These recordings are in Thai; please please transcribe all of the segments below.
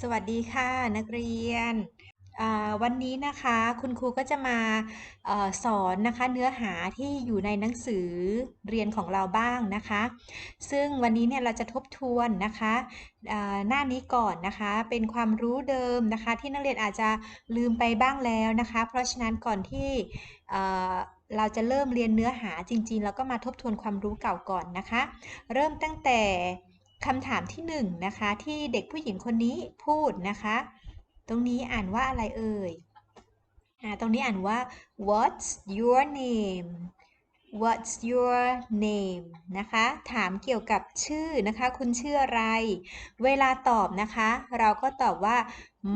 สวัสดีค่ะนักเรียน วันนี้นะคะคุณครูก็จะมาอสอนนะคะเนื้อหาที่อยู่ในหนังสือเรียนของเราบ้างนะคะ ซึ่งวันนี้เนี่ยเราจะทบทวนนะคะหน้านี้ก่อนนะคะเป็นความรู้เดิมนะคะที่นักเรียนอาจจะลืมไปบ้างแล้วนะคะ เพราะฉะนั้นก่อนที่เอ่อเราจะเริ่มเรียนเนื้อหาจริงๆเราก็มาทบทวนความรู้เก่าก่อนนะคะ เริ่มตั้งแต่ คำถามที่หนึ่งนะคะที่เด็กผู้หญิงคนนี้พูดนะคะ ตรงนี้อ่านว่าอะไรเอ่ยอ่าตรงนี้อ่านว่า what's your name what's your name นะคะ ถามเกี่ยวกับชื่อนะคะ คุณชื่ออะไร เวลาตอบนะคะ เราก็ตอบว่า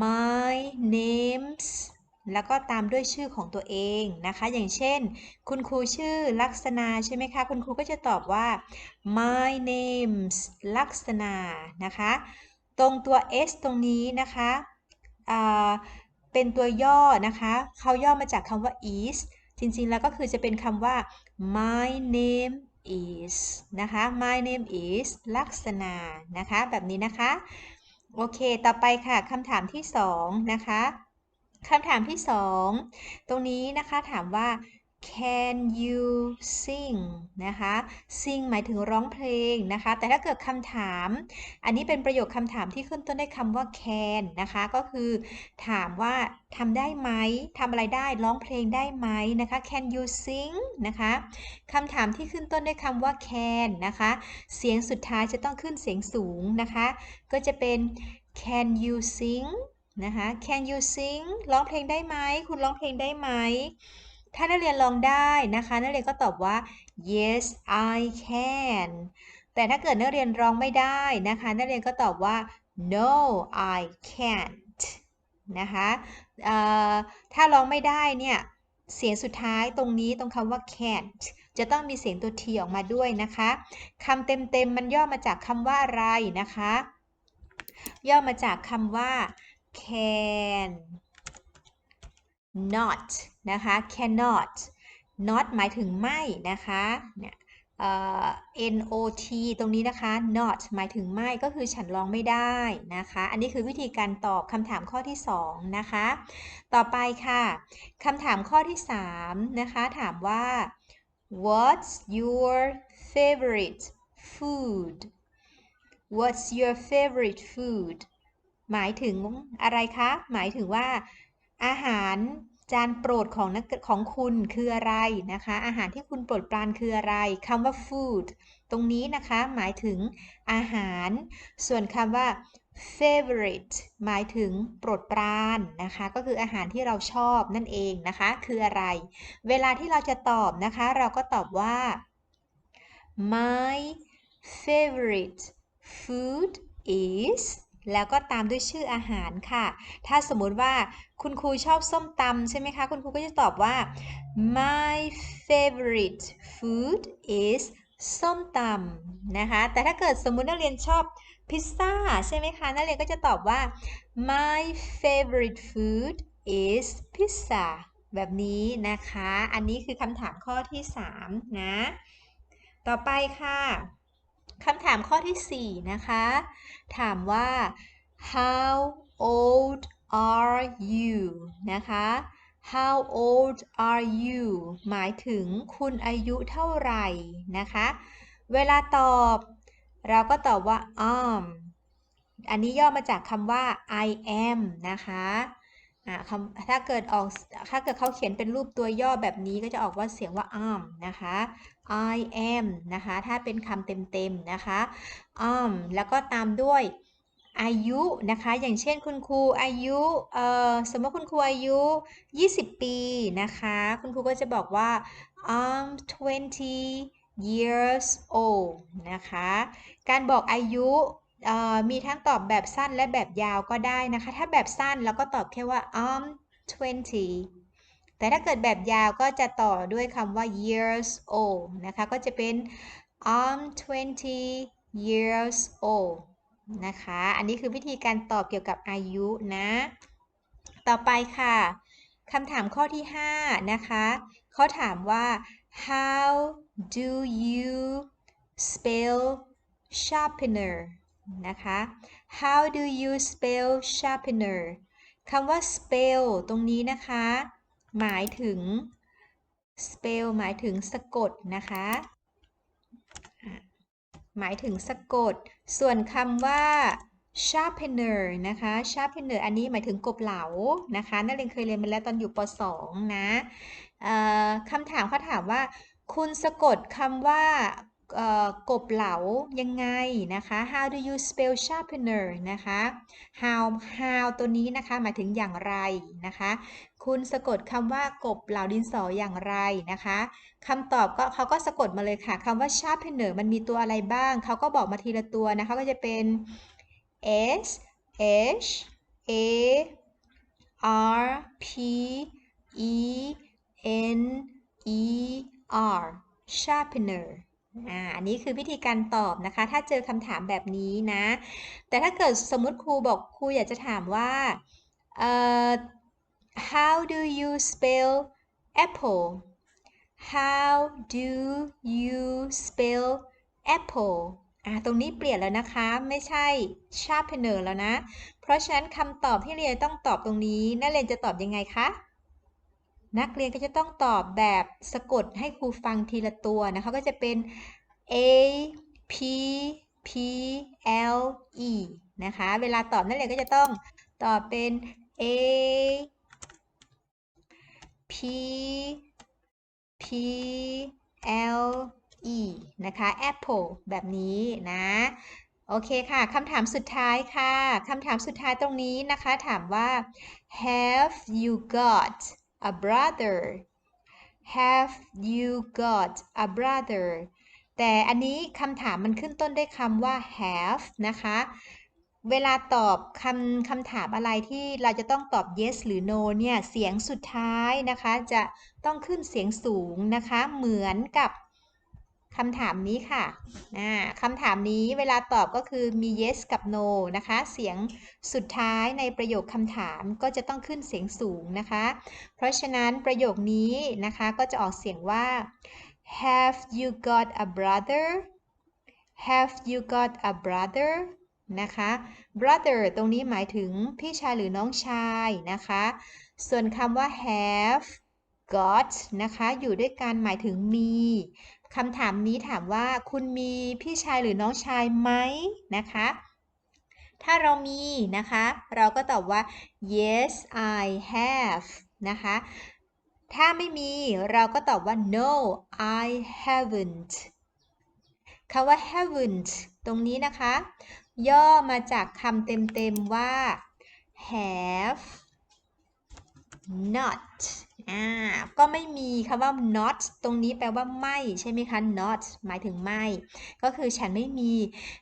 my name's แล้วก็ตามด้วยชื่อของตัวเองนะคะ อย่างเช่น คุณครูชื่อลักษณาใช่ไหมคะ คุณครูก็จะตอบว่า my name's ลักษณานะคะ ตรงตัว s ตรงนี้นะคะเป็นตัวย่อนะคะเขาย่อมาจากคำว่า is จริงๆ แล้วก็คือจะเป็นคำว่า my name is นะคะ my name is ลักษณานะคะ แบบนี้นะคะ โอเค ต่อไปค่ะคำถามที่สองนะคะ คำถามที่สองตรงนี้นะคะถามว่า can you sing นะคะ sing หมายถึงร้องเพลงนะคะ แต่ถ้าเกิดคำถาม อันนี้เป็นประโยคคำถามที่ขึ้นต้นด้วยคำว่า can นะคะ ก็คือถามว่าทำได้ไหมทำอะไรได้ ร้องเพลงได้ไหมนะคะ can you sing นะคะคำถามที่ขึ้นต้นด้วยคำว่า can นะคะ เสียงสุดท้ายจะต้องขึ้นเสียงสูงนะคะ ก็จะเป็น can you sing นะคะ can you sing ร้องเพลงได้ไหม คุณร้องเพลงได้ไหม ถ้านักเรียนลองได้นะคะ นักเรียนก็ตอบว่า yes I can แต่ถ้าเกิดนักเรียนร้องไม่ได้นะคะ นักเรียนก็ตอบว่า no I can't นะคะถ้าร้องไม่ได้เนี่ย เสียงสุดท้ายตรงนี้ตรงคำว่า can't จะต้องมีเสียงตัว t ออกมาด้วยนะคะคำเต็มๆมันย่อมาจากคำว่าอะไรนะคะ ย่อมาจากคำว่า can not นะคะ cannot not หมายถึงไม่นะคะเนี่ย not ตรงนี้นะคะ not หมายถึงไม่ก็คือฉันลองไม่ได้นะคะ อันนี้คือวิธีการตอบคำถามข้อที่ 2 นะคะ ต่อไปค่ะคำถามข้อที่ 3 นะคะ ถามว่า what's your favorite food what's your favorite food หมายถึงอะไรคะ หมายถึงว่า อาหารจานโปรดของนักของคุณคืออะไรนะคะ อาหารที่คุณโปรดปรานคืออะไรคำว่า food ตรงนี้นะคะหมายถึงอาหาร ส่วนคำว่า favorite หมายถึงโปรดปรานนะคะ ก็คืออาหารที่เราชอบนั่นเองนะคะ คืออะไร เวลาที่เราจะตอบนะคะ เราก็ตอบว่า my favorite food is แล้วก็ตามด้วยชื่ออาหารค่ะ ถ้าสมมติว่าคุณครูชอบส้มตำใช่ไหมคะ คุณครูก็จะตอบว่า my favorite food is ส้มตำนะคะ แต่ถ้าเกิดสมมุตินักเรียนชอบพิซซ่าใช่ไหมคะ นักเรียนก็จะตอบว่า my favorite food is pizza แบบนี้นะคะ อันนี้คือคำถามข้อที่ 3 นะ ต่อไปค่ะ คำถามข้อที่ 4 นะคะ ถามว่า how old are you นะคะ how old are you หมายถึงคุณอายุเท่าไหร่นะคะ เวลาตอบ เราก็ตอบว่า am อันนี้ย่อมาจากคำว่า I am นะคะถ้าเกิดออกถ้าเกิดเขาเขียนเป็นรูปตัวย่อแบบนี้ก็จะออกว่าเสียงว่า am นะคะ I am นะคะ ถ้าเป็นคำเต็มๆนะคะ am แล้วก็ตามด้วยอายุนะคะ อย่างเช่นคุณครูอายุเอ่อสมมติคุณครูอายุ 20 ปีนะคะ คุณครูก็จะบอกว่า I'm 20 years old นะคะ การบอกอายุมีทั้งตอบแบบสั้นและแบบยาวก็ได้นะคะ ถ้าแบบสั้นเราก็ตอบแค่ว่า I'm 20 แต่ถ้าเกิดแบบยาวก็จะต่อด้วยคำว่า years old นะคะ ก็จะเป็น I'm 20 years old นะคะ อันนี้คือวิธีการตอบเกี่ยวกับอายุนะ ต่อไปค่ะ คำถามข้อที่ 5 นะคะ เขาถามว่า how do you spell sharpener นะคะ how do you spell sharpener คำว่า spell ตรงนี้นะคะ หมายถึง spell หมายถึงสะกดนะคะ หมายถึงสะกด ส่วนคำว่า sharpener นะคะ sharpener อันนี้หมายถึงกบเหลานะคะนักเรียนเคยเรียนมาแล้วตอนอยู่ป .2 นะคำถามเขาถามว่า คุณสะกดคำว่า กบเหลายังไงนะคะ how do you spell sharpener นะคะ how how ตัวนี้นะคะหมายถึงอย่างไรนะคะ คุณสะกดคำว่ากบเหลาดินสออย่างไรนะคะคำตอบก็เขาก็สะกดมาเลยค่ะคำว่า sharpener มันมีตัวอะไรบ้าง เขาก็บอกมาทีละตัวนะคะก็จะเป็น S H A R P E N E R sharpener อ่าอันนี้คือวิธีการตอบนะคะ ถ้าเจอคำถามแบบนี้นะ แต่ถ้าเกิดสมมติครูบอกครูอยากจะถามว่าเอ่อ how do you spell apple how do you spell apple อ่าตรงนี้เปลี่ยนแล้วนะคะไม่ใช่ sharpener แล้วนะ เพราะฉะนั้นคำตอบที่เรียนต้องตอบตรงนี้นักเรียนจะตอบยังไงคะ นักเรียนก็จะต้องตอบแบบสะกดให้ครูฟังทีละตัวนะคะก็จะเป็น A P P L E นะคะ เวลาตอบนักเรียนก็จะต้องตอบเป็น A P P L E นะคะ apple แบบนี้นะ โอเคค่ะคำถามสุดท้ายค่ะคำถามสุดท้ายตรงนี้นะคะ ถามว่า have you got a brother have you got a brother แต่อันนี้คำถามมันขึ้นต้นด้วยคำว่า have นะคะ เวลาตอบคำคำถามอะไรที่เราจะต้องตอบ yes หรือ no เนี่ย เสียงสุดท้ายนะคะ จะต้องขึ้นเสียงสูงนะคะ เหมือนกับ คำถามนี้ค่ะคำถามนี้เวลาตอบก็คือมี yes กับ no นะคะ เสียงสุดท้ายในประโยคคำถามก็จะต้องขึ้นเสียงสูงนะคะ เพราะฉะนั้นประโยคนี้นะคะก็จะออกเสียงว่า have you got a brother have you got a brother นะคะ brother ตรงนี้หมายถึงพี่ชายหรือน้องชายนะคะ ส่วนคำว่า have got นะคะ อยู่ด้วยกันหมายถึงมี คำถามนี้ถามว่าคุณมีพี่ชายหรือน้องชายไหมนะคะ ถ้าเรามีนะคะ เราก็ตอบว่า yes I have นะคะ ถ้าไม่มีเราก็ตอบว่า no I haven't คำว่า haven't ตรงนี้นะคะ ย่อมาจากคำเต็มๆว่า have not อ่า ก็ไม่มีคำว่า not ตรงนี้แปลว่าไม่ใช่ไหมคะ not หมายถึงไม่ ก็คือฉันไม่มี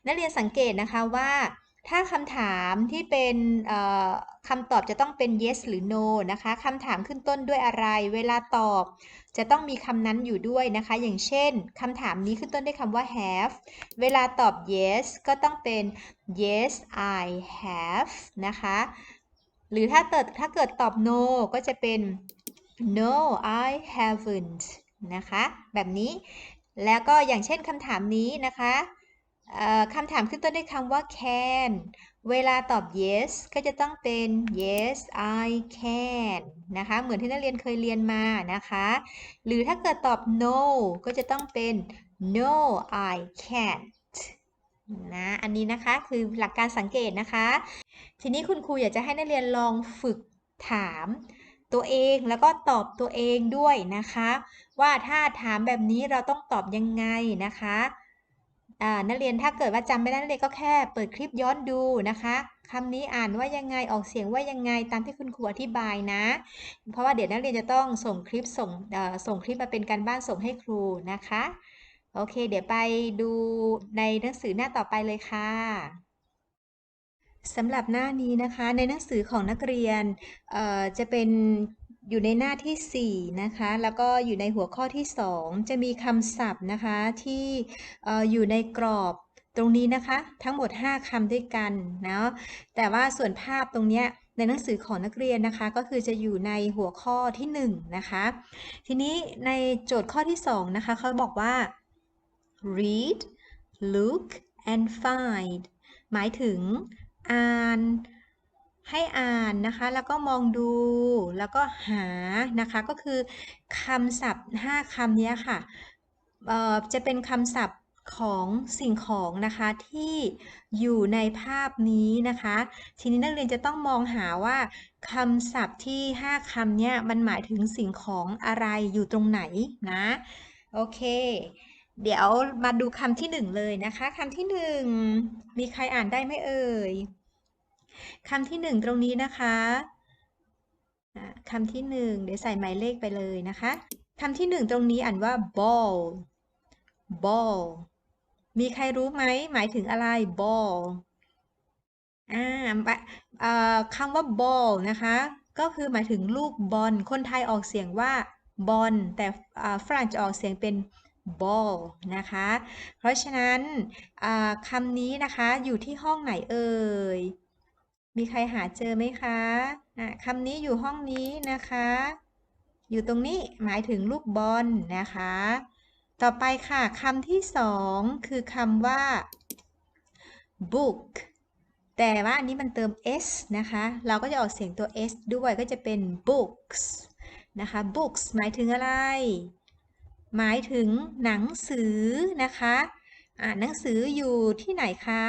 นักเรียนสังเกตนะคะว่า ถ้าคำถามที่เป็นคำตอบจะต้องเป็น yes หรือ no นะคะคำถามขึ้นต้นด้วยอะไร เวลาตอบ จะต้องมีคำนั้นอยู่ด้วยนะคะ อย่างเช่นคำถามนี้ขึ้นต้นด้วยคำว่า have เวลาตอบ yes ก็ต้องเป็น yes I have นะคะ หรือถ้าเกิดถ้าเกิดตอบ no ก็จะเป็น no I haven't นะคะ แบบนี้ แล้วก็อย่างเช่นคำถามนี้นะคะคำถามขึ้นต้นด้วยคำว่า can เวลาตอบ yes ก็จะต้องเป็น yes I can นะคะ เหมือนที่นักเรียนเคยเรียนมานะคะ หรือถ้าเกิดตอบ no ก็จะต้องเป็น no I can't นะอันนี้นะคะคือหลักการสังเกตนะคะ ทีนี้คุณครูอยากจะให้นักเรียนลองฝึกถามตัวเองแล้วก็ตอบตัวเองด้วยนะคะ ว่าถ้าถามแบบนี้เราต้องตอบยังไงนะคะนักเรียนถ้าเกิดว่าจำไม่ได้นักเรียนก็แค่เปิดคลิปย้อนดูนะคะคำนี้อ่านว่ายังไงออกเสียงว่ายังไงตามที่คุณครูอธิบายนะ เพราะว่าเดี๋ยวนักเรียนจะต้องส่งคลิปส่งส่งคลิปมาเป็นการบ้านส่งให้ครูนะคะ โอเค เดี๋ยวไปดูในหนังสือหน้าต่อไปเลยค่ะสำหรับหน้านี้นะคะในหนังสือของนักเรียนจะเป็นอยู่ในหน้าที่ 4 นะคะ แล้วก็อยู่ในหัวข้อที่ 2 จะมีคำศัพท์นะคะที่อยู่ในกรอบตรงนี้นะคะ ทั้งหมด 5คำด้วยกันเนาะแต่ว่าส่วนภาพตรงนี้ในหนังสือของนักเรียนนะคะ ก็คือจะอยู่ในหัวข้อที่ 1 นะคะ ทีนี้ในโจทย์ข้อที่ 2 นะคะเขาบอกว่า read look and find หมายถึงอ่าน ให้อ่านนะคะ แล้วก็มองดู แล้วก็หานะคะ ก็คือคำศัพท์ 5คำนี้ค่ะเอ่อจะเป็นคำศัพท์ของสิ่งของนะคะที่อยู่ในภาพนี้นะคะ ทีนี้นักเรียนจะต้องมองหาว่าคำศัพท์ที่ 5คำเนี้ยมันหมายถึงสิ่งของอะไรอยู่ตรงไหนนะ โอเค เดี๋ยวมาดูคำที่หนึ่งเลยนะคะคำที่หนึ่งมีใครอ่านได้ไหมเอ่ยคำที่หนึ่งตรงนี้นะคะคำที่หนึ่งเดี๋ยวใส่หมายเลขไปเลยนะคะคำที่หนึ่งตรงนี้อ่านว่า ball ball มีใครรู้ไหมหมายถึงอะไร ball อ่าคำว่า ball นะคะ ก็คือหมายถึงลูกบอลคนไทยออกเสียงว่าบอลแต่ฝรั่งจะออกเสียงเป็น ball นะคะ เพราะฉะนั้นคำนี้นะคะอยู่ที่ห้องไหนเอ่ย มีใครหาเจอไหมคะะคำนี้อยู่ห้องนี้นะคะ อยู่ตรงนี้หมายถึงลูกบอลนะคะ ต่อไปค่ะคำที่สองคือคำว่า book แต่ว่าอันนี้มันเติม s นะคะ เราก็จะออกเสียงตัว s ด้วยก็จะเป็น books นะคะ books หมายถึงอะไร หมายถึงหนังสือนะคะอ่าหนังสืออยู่ที่ไหนคะ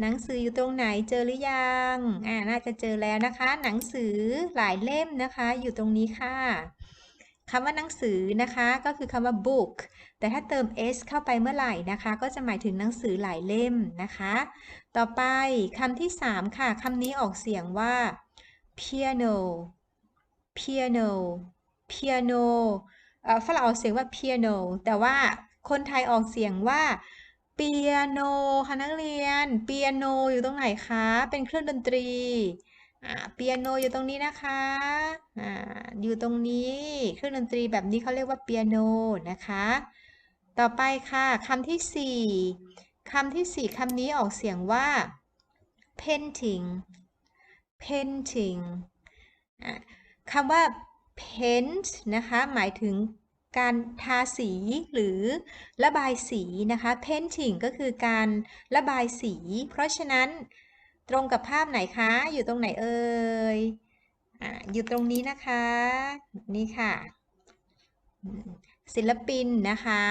หนังสืออยู่ตรงไหนเจอหรือยังอ่าน่าจะเจอแล้วนะคะ หนังสือหลายเล่มนะคะ อยู่ตรงนี้ค่ะคำว่าหนังสือนะคะก็คือคำว่า book แต่ถ้าเติม s เข้าไปเมื่อไหร่นะคะ ก็จะหมายถึงหนังสือหลายเล่มนะคะ ต่อไปคำที่ 3 ค่ะคำนี้ออกเสียงว่า piano piano piano ฝรั่งออกเสียงว่า piano แต่ว่าคนไทยออกเสียงว่าเปียโนค่ะนักเรียน เปียโนอยู่ตรงไหนคะ เป็นเครื่องดนตรี อ่า เปียโนอยู่ตรงนี้นะคะ อ่า อยู่ตรงนี้ เครื่องดนตรีแบบนี้เขาเรียกว่าเปียโนนะคะ ต่อไปค่ะคำที่สี่คำที่สี่คำนี้ออกเสียงว่า painting painting คำว่า paint นะคะหมายถึงการทาสีหรือระบายสีนะคะ painting ก็คือการระบายสี เพราะฉะนั้นตรงกับภาพไหนคะ อยู่ตรงไหนเอ่ยออยู่ตรงนี้นะคะ นี่ค่ะ ศิลปินนะคะ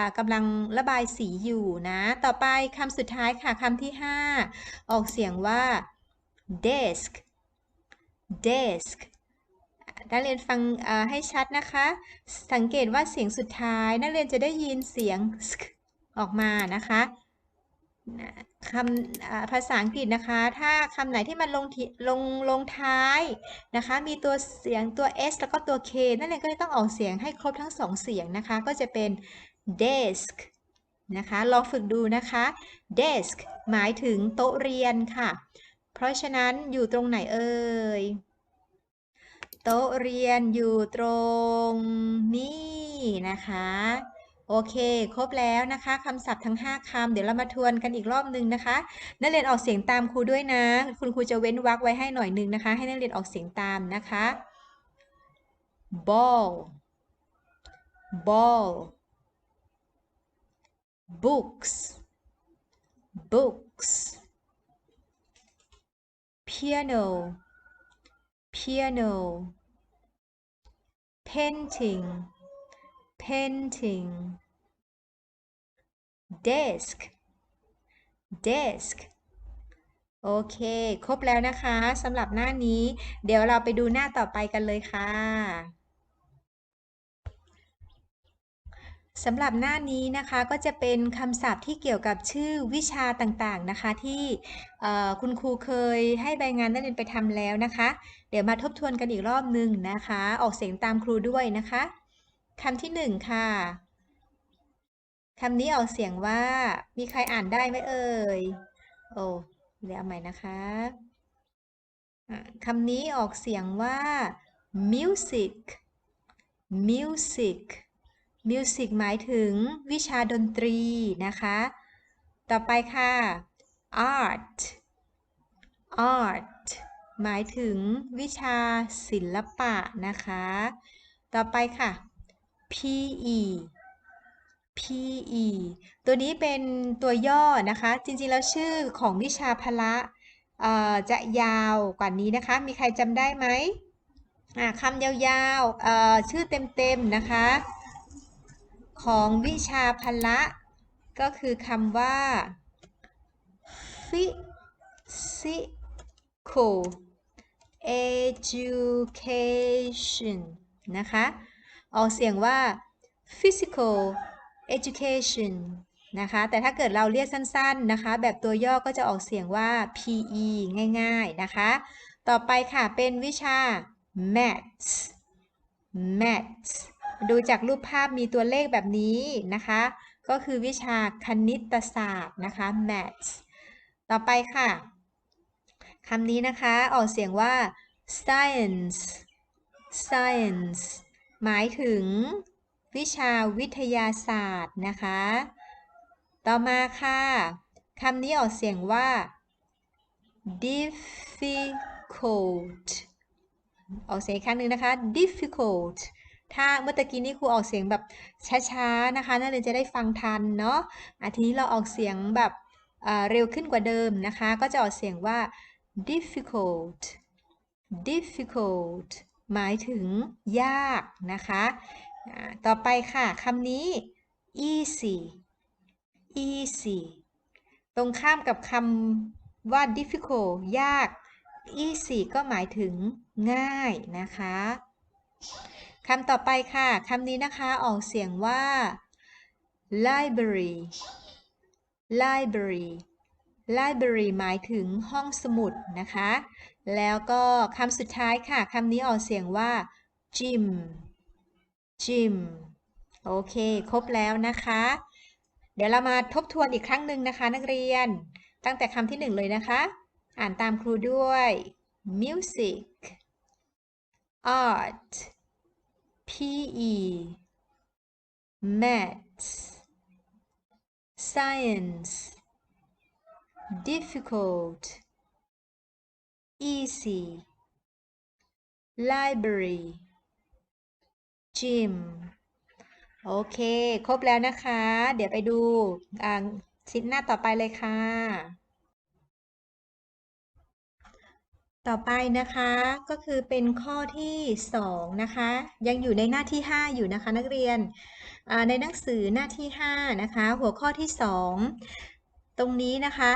ะกำลังระบายสีอยู่นะ ต่อไปคำสุดท้ายค่ะคำที่ 5 ออกเสียงว่า desk desk นักเรียนฟังให้ชัดนะคะ สังเกตว่าเสียงสุดท้าย นักเรียนจะได้ยินเสียงออกมานะคะคำภาษาอังกฤษนะคะ ถ้าคำไหนที่มันลงลงลงท้ายนะคะ มีตัวเสียงตัว s แล้วก็ตัว k นักเรียนก็จะต้องออกเสียงให้ครบทั้งสองเสียงนะคะ ก็จะเป็น desk นะคะ ลองฝึกดูนะคะ desk หมายถึงโต๊ะเรียนค่ะ เพราะฉะนั้นอยู่ตรงไหนเอ่ย โต๊ะเรียนอยู่ตรงนี้นะคะ โอเค ครบแล้วนะคะคำศัพท์ทั้ง 5คำเดี๋ยวเรามาทวนกันอีกรอบนึงนะคะ นักเรียนออกเสียงตามครูด้วยนะ คุณครูจะเว้นวรรคไว้ให้หน่อยนึงนะคะ ให้นักเรียนออกเสียงตามนะคะ ball ball books books piano piano painting painting desk desk โอเค ครบแล้วนะคะสำหรับหน้านี้ เดี๋ยวเราไปดูหน้าต่อไปกันเลยค่ะ สำหรับหน้านี้นะคะก็จะเป็นคำศัพท์ที่เกี่ยวกับชื่อวิชาต่างๆนะคะ ที่คุณครูเคยให้ใบงานนักเรียนไปทำแล้วนะคะ เดี๋ยวมาทบทวนกันอีกรอบหนึ่งนะคะ ออกเสียงตามครูด้วยนะคะคำที่หนึ่งค่ะคำนี้ออกเสียงว่า มีใครอ่านได้ไหมเอ่ยโอ้เดี๋ยวเอาใหม่นะคะะคำนี้ออกเสียงว่า music music music หมายถึงวิชาดนตรีนะคะ ต่อไปค่ะ art art หมายถึงวิชาศิลปะนะคะ ต่อไปค่ะ PE PE ตัวนี้เป็นตัวย่อนะคะ จริงๆ แล้วชื่อของวิชาพละจะยาวกว่านี้นะคะ มีใครจำได้ไหมคำยาวๆชื่อเต็มๆนะคะ ของวิชาพละก็คือคำว่า physical education นะคะ ออกเสียงว่า physical education นะคะ แต่ถ้าเกิดเราเรียกสั้น ๆ นะคะ แบบตัวย่อก็จะออกเสียงว่า PE ง่าย ๆ นะคะ ต่อไปค่ะ เป็นวิชา maths maths ดูจากรูปภาพมีตัวเลขแบบนี้นะคะ ก็คือวิชาคณิตศาสตร์นะคะ maths ต่อไปค่ะคำนี้นะคะ ออกเสียงว่า science science หมายถึงวิชาวิทยาศาสตร์นะคะ ต่อมาค่ะคำนี้ออกเสียงว่า difficult ออกเสียงอีกครั้งหนึ่งนะคะ difficult ถ้าเมื่อตะกี้นี้ครูออกเสียงแบบช้าๆนะคะนักเรียนจะได้ฟังทันเนาะอาทีนี้เราออกเสียงแบบเร็วขึ้นกว่าเดิมนะคะ ก็จะออกเสียงว่า difficult difficult หมายถึงยากนะคะ ต่อไปค่ะคำนี้ easy easy ตรงข้ามกับคำว่า difficult ยาก easy ก็หมายถึงง่ายนะคะ คำต่อไปค่ะคำนี้นะคะออกเสียงว่า library library library หมายถึงห้องสมุดนะคะ แล้วก็คำสุดท้ายค่ะคำนี้ออกเสียงว่า gym gym โอเค ครบแล้วนะคะ เดี๋ยวเรามาทบทวนอีกครั้งหนึ่งนะคะ นักเรียน ตั้งแต่คำที่หนึ่งเลยนะคะ อ่านตามครูด้วย music art PE maths science difficult easy library gym โอเค ครบแล้วนะคะ เดี๋ยวไปดูอ่าชิ้นหน้าต่อไปเลยค่ะ ต่อไปนะคะก็คือเป็นข้อที่2นะคะยังอยู่ในหน้าที่ 5 อยู่นะคะนักเรียนในหนังสือหน้าที่5นะคะหัวข้อที่ 2 ตรงนี้นะคะ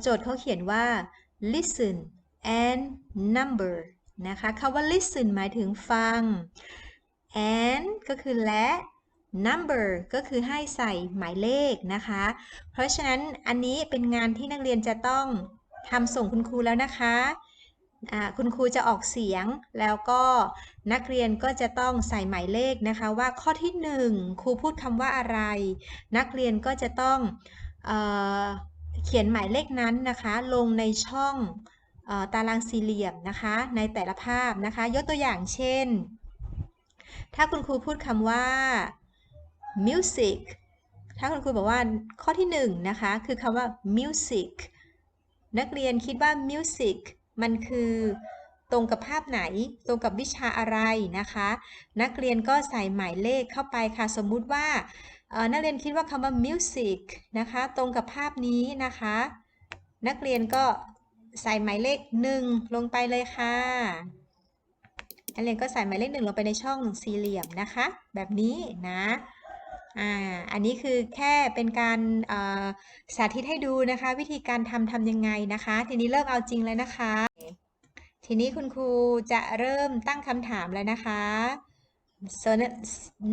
โจทย์เขาเขียนว่า listen and number นะคะคำว่า listen หมายถึงฟัง and ก็คือและ number ก็คือให้ใส่หมายเลขนะคะ เพราะฉะนั้นอันนี้เป็นงานที่นักเรียนจะต้องทำส่งคุณครูแล้วนะคะ คุณครูจะออกเสียง แล้วก็นักเรียนก็จะต้องใส่หมายเลขนะคะว่าข้อที่ 1 ครูพูดคำว่าอะไร นักเรียนก็จะต้องเอเขียนหมายเลขนั้นนะคะ ลงในช่องอตารางสี่เหลี่ยมนะคะ ในแต่ละภาพนะคะ ยกตัวอย่างเช่น ถ้าคุณครูพูดคำว่า music ถ้าคุณครูบอกว่าข้อที่หนึ่งนะคะคือคำว่า music นักเรียนคิดว่า music มันคือตรงกับภาพไหน ตรงกับวิชาอะไรนะคะ นักเรียนก็ใส่หมายเลขเข้าไปค่ะ สมมุติว่านักเรียนคิดว่าคำว่า music นะคะ ตรงกับภาพนี้นะคะ นักเรียนก็ใส่หมายเลขหนึ่งลงไปเลยค่ะนักเรียนก็ใส่หมายเลขหนึ่งลงไปในช่องสี่เหลี่ยมนะคะ แบบนี้นะ อา อันนี้คือแค่เป็นการ เอ่อ สาธิตให้ดูนะคะ วิธีการทำ ทำยังไงนะคะ ทีนี้เริ่มเอาจริงเลยนะคะ ทีนี้คุณครูจะเริ่มตั้งคำถามแล้วนะคะส่น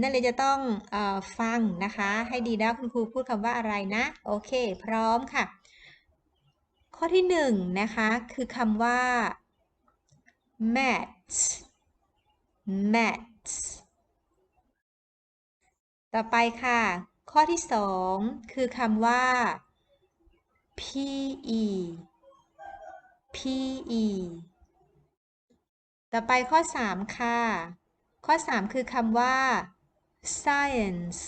นักเรียจะต้องเออฟังนะคะ ให้ดีนะคุณครูพูดคำว่าอะไรนะ โอเค พร้อมค่ะ ข้อที่หนึ่งนะคะ คือคำว่า maths maths ต่อไปค่ะ ข้อที่สองคือคำว่า PE PE ต่อไปข้อ 3 ค่ะ ข้อ 3 คือคำว่า science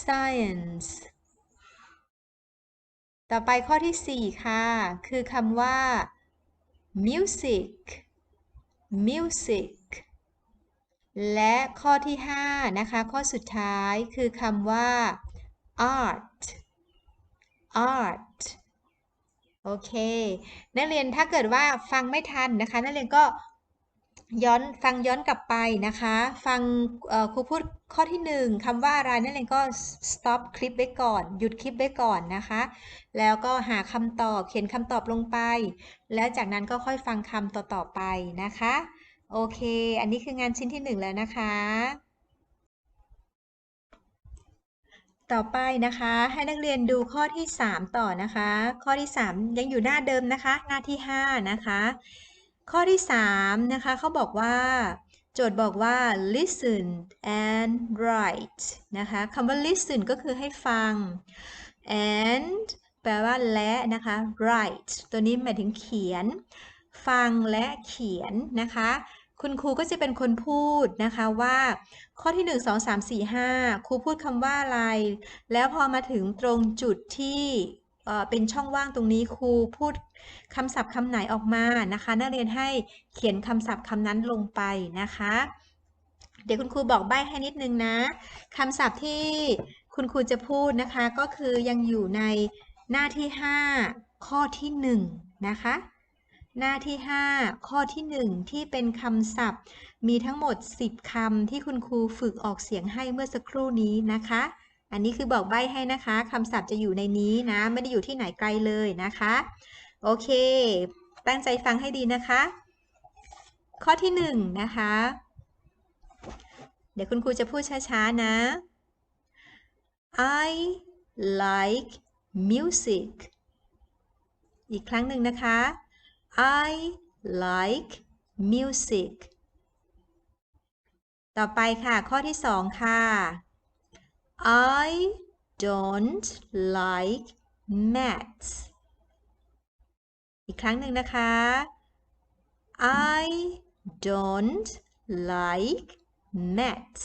science ต่อไปข้อที่ 4 ค่ะ คือคำว่า music music และข้อที่ 5 นะคะ ข้อสุดท้ายคือคำว่า art art โอเค นักเรียนถ้าเกิดว่าฟังไม่ทันนะคะ นักเรียนก็ย้อนฟังย้อนกลับไปนะคะ ฟังครูพูดข้อที่ 1คำว่าอะไรนักเรียนก็ stop คลิปไว้ก่อน หยุดคลิปไว้ก่อนนะคะ แล้วก็หาคำตอบเขียนคำตอบลงไป แล้วจากนั้นก็ค่อยฟังคำต่อๆไปนะคะ โอเค อันนี้คืองานชิ้นที่1แล้วนะคะ ต่อไปนะคะ ให้นักเรียนดูข้อที่ 3 ต่อนะคะ ข้อที่ 3 ยังอยู่หน้าเดิมนะคะ หน้าที่ 5 นะคะ ข้อที่ 3 นะคะเขาบอกว่า โจทย์บอกว่า listen and write นะคะคำว่า listen ก็คือให้ฟัง and แปลว่าและนะคะ write ตัวนี้หมายถึงเขียน ฟังและเขียนนะคะ คุณครูก็จะเป็นคนพูดนะคะว่า ข้อที่ 1 2 3 4 5 ครูพูดคำว่าอะไร แล้วพอมาถึงตรงจุดที่เป็นช่องว่างตรงนี้ครูพูดคำศัพท์คำไหนออกมานะคะ นักเรียนให้เขียนคำศัพท์คำนั้นลงไปนะคะ เดี๋ยวคุณครูบอกใบ้ให้นิดนึงนะคำศัพท์ที่คุณครูจะพูดนะคะ ก็คือยังอยู่ในหน้าที่ 5 ข้อที่ 1 นะคะ หน้าที่ 5 ข้อที่ 1 ที่เป็นคำศัพท์ มีทั้งหมด 10 คำที่คุณครูฝึกออกเสียงให้เมื่อสักครู่นี้นะคะ อันนี้คือบอกใบ้ให้นะคะคำศัพท์จะอยู่ในนี้นะ ไม่ได้อยู่ที่ไหนไกลเลยนะคะ โอเค ตั้งใจฟังให้ดีนะคะ ข้อที่หนึ่งนะคะ เดี๋ยวคุณครูจะพูดช้าๆนะ I like music อีกครั้งหนึ่งนะคะ I like music ต่อไปค่ะ ข้อที่สองค่ะ I don't like maths อีกครั้งหนึ่งนะคะ I don't like maths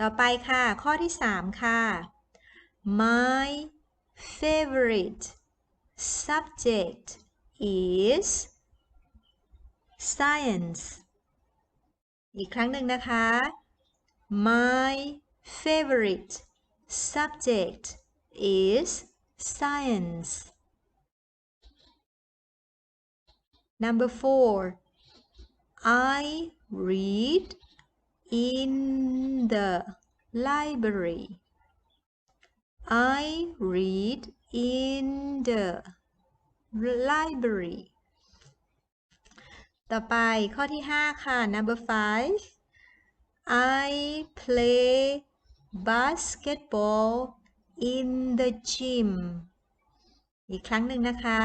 ต่อไปค่ะ ข้อที่3ค่ะ My favorite subject is science อีกครั้งหนึ่งนะคะ My favorite subject is science. Number four, I read in the library. I read in the library ต่อไปข้อที่ 5 ค่ะ number five I play basketball in the gym อีกครั้งหนึ่งนะคะ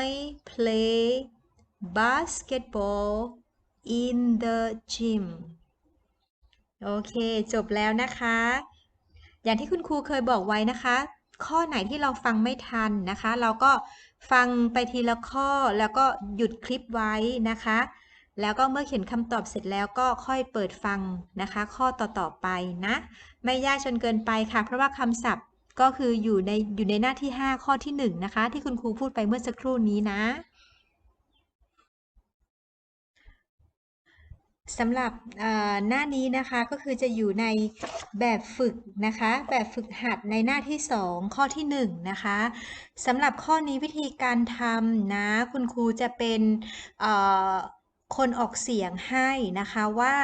I play basketball in the gym โอเค จบแล้วนะคะ อย่างที่คุณครูเคยบอกไว้นะคะ ข้อไหนที่เราฟังไม่ทันนะคะ เราก็ฟังไปทีละข้อแล้วก็หยุดคลิปไว้นะคะ แล้วก็เมื่อเขียนคำตอบเสร็จแล้วก็ค่อยเปิดฟังนะคะ ข้อต่อๆไปนะ ไม่ยากจนเกินไปค่ะ เพราะว่าคำศัพท์ก็คืออยู่ในอยู่ในหน้าที่ 5 ข้อที่ 1 นะคะ ที่คุณครูพูดไปเมื่อสักครู่นี้นะ สำหรับหน้านี้นะคะก็คือจะอยู่ในแบบฝึกนะคะ แบบฝึกหัดในหน้าที่ 2 ข้อที่ 1 นะคะสำหรับข้อนี้วิธีการทำนะคุณครูจะเป็นคนออกเสียงให้นะคะว่า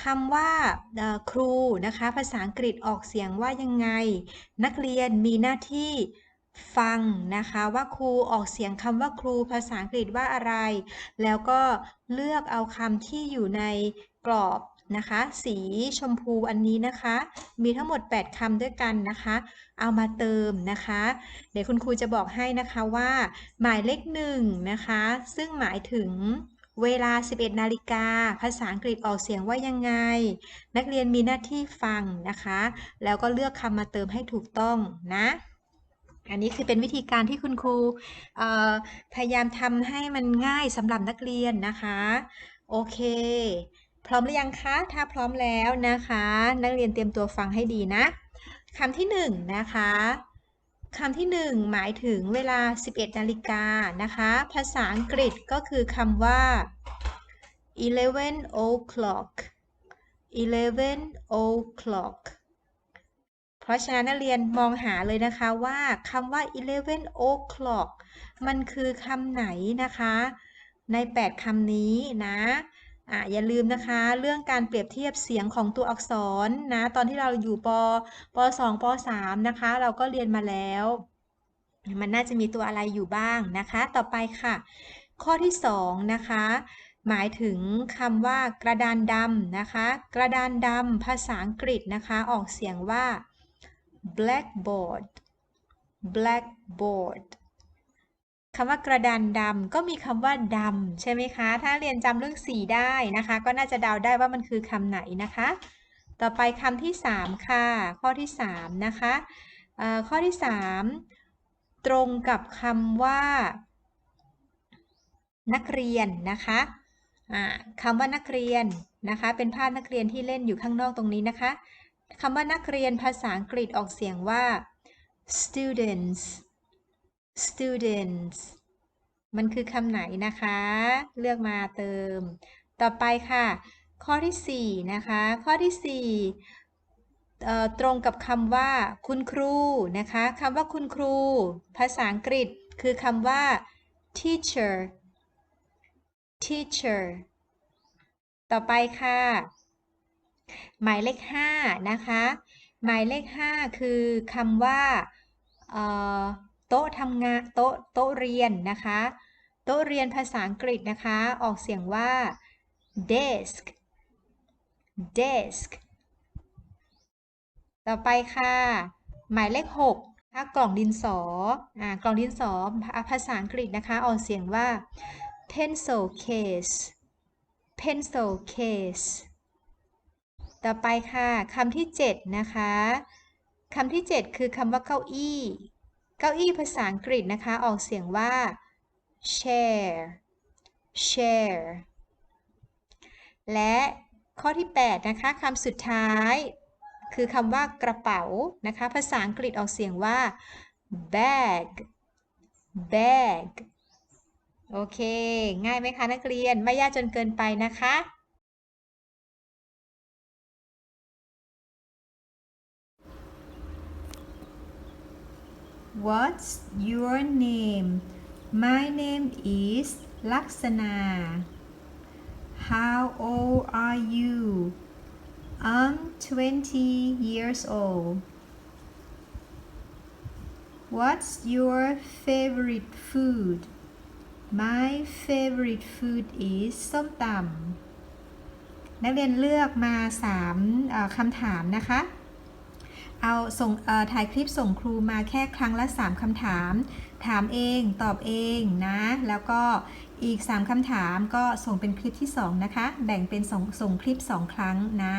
คำว่าครูนะคะ ภาษาอังกฤษออกเสียงว่ายังไง นักเรียนมีหน้าที่ ฟังนะคะว่าครูออกเสียงคำว่าครูภาษาอังกฤษว่าอะไร แล้วก็เลือกเอาคำที่อยู่ในกรอบนะคะ สีชมพูอันนี้นะคะ มีทั้งหมด 8คำด้วยกันนะคะ เอามาเติมนะคะ เดี๋ยวคุณครูจะบอกให้นะคะว่า หมายเลขหนึ่งนะคะ ซึ่งหมายถึงเวลา 11 นาฬิกา ภาษาอังกฤษออกเสียงว่ายังไง นักเรียนมีหน้าที่ฟังนะคะ แล้วก็เลือกคำมาเติมให้ถูกต้องนะ อันนี้คือเป็นวิธีการที่คุณครูพยายามทำให้มันง่ายสำหรับนักเรียนนะคะ โอเค พร้อมหรือยังคะ ถ้าพร้อมแล้วนะคะ นักเรียนเตรียมตัวฟังให้ดีนะคำที่หนึ่งนะคะคำที่ 1 หมายถึงเวลา 11นาฬิกานะคะ ภาษาอังกฤษก็คือคำว่า11 o'clock 11 o'clock ราะฉะนั้นนักเรียนมองหาเลยนะคะว่าคำว่า11 o'clock มันคือคำไหนนะคะ ใน 8 คำนี้นะอะอย่าลืมนะคะ เรื่องการเปรียบเทียบเสียงของตัวอักษรนะ ตอนที่เราอยู่ปป2ป3นะคะ เราก็เรียนมาแล้ว มันน่าจะมีตัวอะไรอยู่บ้างนะคะ ต่อไปค่ะ ข้อที่ 2 นะคะหมายถึงคำว่ากระดานดำนะคะ กระดานดำภาษาอังกฤษนะคะ ออกเสียงว่า blackboard blackboard คำว่ากระดานดำก็มีคำว่าดำใช่ไหมคะ ถ้าเรียนจำเรื่องสีได้นะคะ ก็น่าจะเดาได้ว่ามันคือคำไหนนะคะ ต่อไปคำที่ 3 ค่ะ ข้อที่ 3 นะคะข้อที่ 3 ตรงกับคำว่า นักเรียนนะคะคำว่านักเรียนนะคะ เป็นภาพนักเรียนที่เล่นอยู่ข้างนอกตรงนี้นะคะ คำว่านักเรียนภาษาอังกฤษออกเสียงว่า students students มันคือคำไหนนะคะ เลือกมาเติม ต่อไปค่ะ ข้อที่ 4 นะคะ ข้อที่ 4 ตรงกับคำว่า คุณครูนะคะคำว่าคุณครู ภาษาอังกฤษคือคำว่า teacher teacher ต่อไปค่ะ หมายเลข5นะคะ หมายเลข 5 คือคำว่าโต๊ะทำงานโต๊ะโต๊ะเรียนนะคะ โต๊ะเรียนภาษาอังกฤษนะคะ ออกเสียงว่า desk desk ต่อไปค่ะ หมายเลข6ถ้ากล่องดินสออ่ากล่องดินสอภาษาอังกฤษนะคะ ออกเสียงว่า pencil case pencil case ต่อไปค่ะคำที่ 7 นะคะคำที่ 7 คือคำว่าเก้าอี้ เก้าอี้ภาษาอังกฤษนะคะ ออกเสียงว่า chair chair และข้อที่ 8 นะคะคำสุดท้าย คือคำว่ากระเป๋านะคะ ภาษาอังกฤษออกเสียงว่า bag bag โอเค ง่ายไหมคะนักเรียน ไม่ยากจนเกินไปนะคะ What's your name? My name is Laksana. How old are you? I'm 20 years old. What's your favorite food? My favorite food is ส้มตำนักเรียนเลือกมา3เอ่อคำถามนะคะ เอาส่งถ่ายคลิปส่งครูมาแค่ครั้งละ 3คำถาม ถามเองตอบเองนะ แล้วก็อีก 3คำถามก็ส่งเป็นคลิปที่ 2 นะคะ แบ่งเป็นส่งส่งคลิป 2 ครั้งนะ